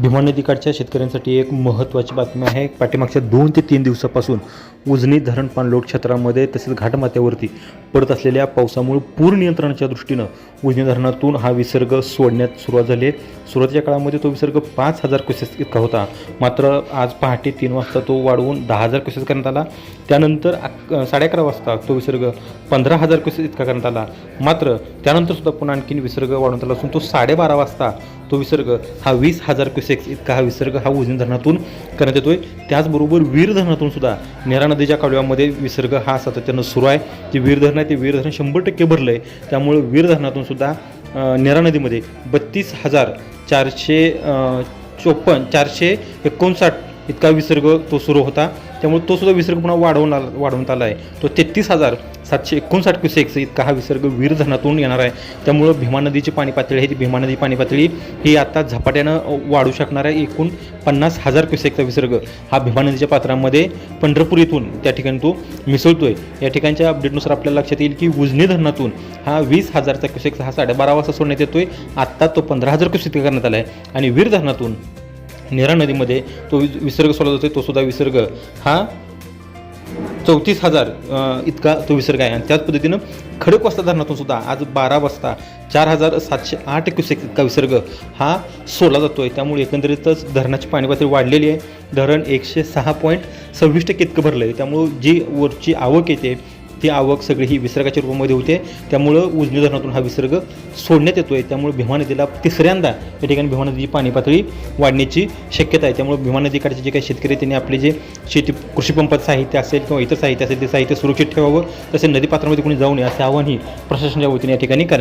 भीमा नदीकाठच्या शेतकऱ्यांसाठी एक महत्त्वाची बातमी आहे. पाठीमागच्या दोन ते तीन दिवसापासून उजनी धरण पाणलोट क्षेत्रामध्ये तसेच घाटमाथ्यावरती पडत असलेल्या पावसामुळे पूर नियंत्रणाच्या दृष्टीनं उजनी धरणातून हा विसर्ग सोडण्यात सुरुवात झाली आहे. सुरुवातीच्या काळामध्ये तो विसर्ग पाच हजार क्वेसेस इतका होता. मात्र आज पहाटे तीन वाजता तो वाढवून दहा हजार क्वेसेस करण्यात आला. त्यानंतर साडे अकरा वाजता तो विसर्ग पंधरा हजार क्वेसेस इतका करण्यात आला. मात्र त्यानंतर सुद्धा पुन्हा आणखीन विसर्ग वाढवण्यात आला असून तो साडेबारा वाजता तो विसर्ग हा वीस हजार क्युसेक्स इतका हा विसर्ग हा उजनी धरणातून करण्यात येतोय. त्याचबरोबर वीर धरणातून सुद्धा नेरा नदीच्या कालव्यामध्ये विसर्ग हा सातत्यानं सुरू आहे. जे वीर धरण आहे ते वीर धरण शंभर टक्के भरलं आहे त्यामुळे वीर धरणातून सुद्धा नेरा नदीमध्ये बत्तीस हजार चारशे चोपन्न चारशे एकोणसाठ इतका विसर्ग तो सुरू होता. त्यामुळे तो सुद्धा विसर्ग पुन्हा वाढवून आला वाढवण्यात आला आहे. तो तेहतीस हजार सातशे एकोणसाठ क्युसेक्स इतका हा विसर्ग वीर धरणातून येणार आहे. त्यामुळं भीमा नदीची पाणी पातळी आहे. ती भीमा नदी पाणी पातळी ही आता झपाट्यानं वाढू शकणार आहे. एकूण पन्नास हजार क्युसेकचा विसर्ग हा भीमा नदीच्या पात्रामध्ये पंढरपूर इथून त्या ठिकाणी तो मिसळतो आहे या ठिकाणच्या अपडेटनुसार आपल्याला लक्षात येईल की उजनी धरणातून हा वीस हजारचा क्युसेक्स हा साडेबारा वाजता सोडण्यात येतोय. आत्ता तो पंधरा हजार क्युसेक करण्यात आला आहे आणि वीर धरणातून नेरा नदीमध्ये तो वि- विसर्ग सोडला जातोय तो सुद्धा विसर्ग. हा चौतीस हजार इतका तो विसर्ग आहे. आणि त्याच पद्धतीनं खडकवासला धरणातून सुद्धा आज बारा वाजता चार हजार सातशे आठ क्युसेक इतका विसर्ग हा सोडला जातो आहे त्यामुळे एकंदरीतच धरणाची पाणी पातळी वाढलेली आहे. धरण एकशे सहा पॉईंट सव्वीस टक्के इतकं भरलं आहे त्यामुळं जी वरची आवक येते ती आवक सगळी ही विसर्गाच्या रूपामध्ये होते. त्यामुळं उजनी धरणातून हा विसर्ग सोडण्यात येतो आहे त्यामुळे भीमा नदीला तिसऱ्यांदा या ठिकाणी भीमा नदीची पाणी पातळी वाढण्याची शक्यता आहे. त्यामुळे भीमा नदीकाठचे जे काही शेतकरी त्यांनी आपले जे शेती कृषीपंपाचं साहित्य असेल किंवा इतर साहित्य असेल ते साहित्य सुरक्षित ठेवावं. तसे नदीपात्रामध्ये कोणी जाऊ नये असे आवाहनही प्रशासनाच्या वतीने या ठिकाणी करण्यात